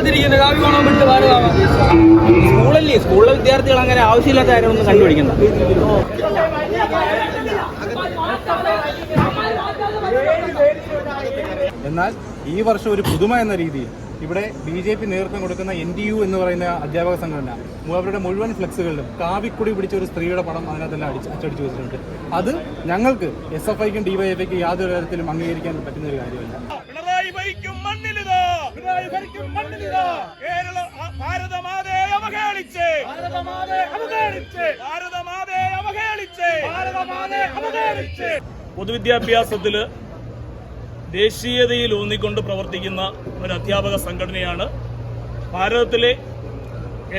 അതിനകത്തിരിക്കുന്നത് കാവി കോണം വിട്ട് ഭാരതാമ സ്കൂളല്ലേ? സ്കൂളിലെ വിദ്യാർത്ഥികൾ അങ്ങനെ ആവശ്യമില്ലാത്ത കാര്യമൊന്നും കണ്ടുപിടിക്കുന്നു എന്നാൽ ഈ വർഷം ഒരു പുതുമ എന്ന രീതിയിൽ ഇവിടെ ബി ജെ പി നേതൃത്വം കൊടുക്കുന്ന എൻ ഡി യു എന്ന് പറയുന്ന അധ്യാപക സംഘടന അവരുടെ മുഴുവൻ ഫ്ലെക്സുകളിലും കാവിക്കുടി പിടിച്ച ഒരു സ്ത്രീയുടെ പടം അതിനകത്തെല്ലാം അടിച്ച് അച്ചടിച്ചു വെച്ചിട്ടുണ്ട്. അത് ഞങ്ങൾക്ക് എസ് എഫ് ഐക്കും ഡിവൈഎഫ്ഐക്കും യാതൊരു തരത്തിലും അംഗീകരിക്കാൻ പറ്റുന്ന ഒരു കാര്യമല്ല. ഭരിക്കും മണ്ണിലിതാ. പിണറായി ഭരിക്കും മണ്ണിലിതാ. കേരള ഭാരതമാതയെ അവഹേളിച്ച്. അവഹേളിച്ച്. ഭാരതമാതയെ അവഹേളിച്ച്. ഭാരതമാതയെ അവഹേളിച്ച്. പൊതുവിദ്യാഭ്യാസത്തിൽ ദേശീയതയിൽ ഊന്നിക്കൊണ്ട് പ്രവർത്തിക്കുന്ന ഒരു അധ്യാപക സംഘടനയാണ് ഭാരതത്തിലെ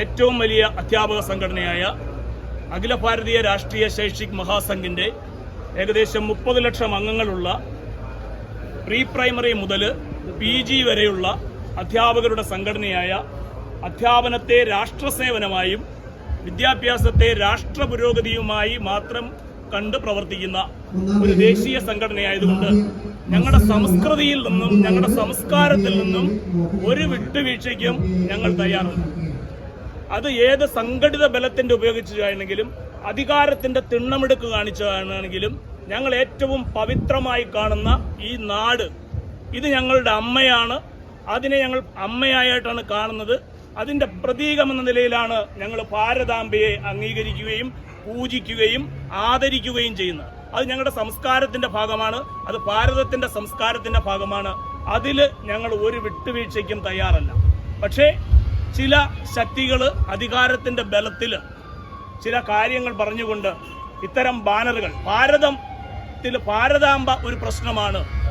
ഏറ്റവും വലിയ അധ്യാപക സംഘടനയായ അഖില ഭാരതീയ രാഷ്ട്രീയ ശൈക്ഷിക് മഹാസംഘിന്റെ ഏകദേശം മുപ്പത് ലക്ഷം അംഗങ്ങളുള്ള പ്രീ പ്രൈമറി മുതൽ പി ജി വരെയുള്ള അധ്യാപകരുടെ സംഘടനയായ അധ്യാപനത്തെ രാഷ്ട്രസേവനമായും വിദ്യാഭ്യാസത്തെ രാഷ്ട്ര പുരോഗതിയുമായി മാത്രം കണ്ട് പ്രവർത്തിക്കുന്ന ഒരു ദേശീയ സംഘടനയായതുകൊണ്ട് ഞങ്ങളുടെ സംസ്കൃതിയിൽ നിന്നും ഞങ്ങളുടെ സംസ്കാരത്തിൽ നിന്നും ഒരു വിട്ടുവീഴ്ചയ്ക്കും ഞങ്ങൾ തയ്യാറുണ്ട് അത് ഏത് സംഘടിത ബലത്തിന്റെ ഉപയോഗിച്ചാണെങ്കിലും അധികാരത്തിന്റെ തിണ്ണമെടുക്ക് ഞങ്ങൾ ഏറ്റവും പവിത്രമായി കാണുന്ന ഈ നാട് ഇത് ഞങ്ങളുടെ അമ്മയാണ്. അതിനെ ഞങ്ങൾ അമ്മയായിട്ടാണ് കാണുന്നത്. അതിന്റെ പ്രതീകമെന്ന നിലയിലാണ് ഞങ്ങൾ ഭാരതാംബയെ അംഗീകരിക്കുകയും പൂജിക്കുകയും ആദരിക്കുകയും ചെയ്യുന്നത്. അത് ഞങ്ങളുടെ സംസ്കാരത്തിന്റെ ഭാഗമാണ്. അത് ഭാരതത്തിന്റെ സംസ്കാരത്തിന്റെ ഭാഗമാണ്. അതിൽ ഞങ്ങൾ ഒരു വിട്ടുവീഴ്ചയ്ക്കും തയ്യാറല്ല. പക്ഷേ ചില ശക്തികൾ അധികാരത്തിന്റെ ബലത്തിൽ ചില കാര്യങ്ങൾ പറഞ്ഞുകൊണ്ട് ഇത്തരം ബാനറുകൾ ഭാരതത്തിൽ ഭാരതാംബ ഒരു പ്രശ്നമാണ്.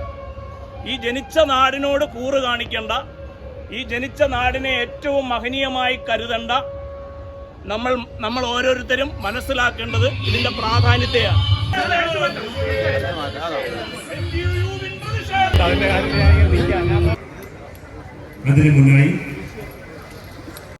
ഈ ജനിച്ച നാടിനോട് കൂറ് കാണിക്കേണ്ട. ഈ ജനിച്ച നാടിനെ ഏറ്റവും മഹനീയമായി കരുതണ്ട. നമ്മൾ നമ്മൾ ഓരോരുത്തരും മനസ്സിലാക്കേണ്ടത് ഇതിന്റെ പ്രാധാന്യത്തെയാണ്. അതിനു മുന്നായി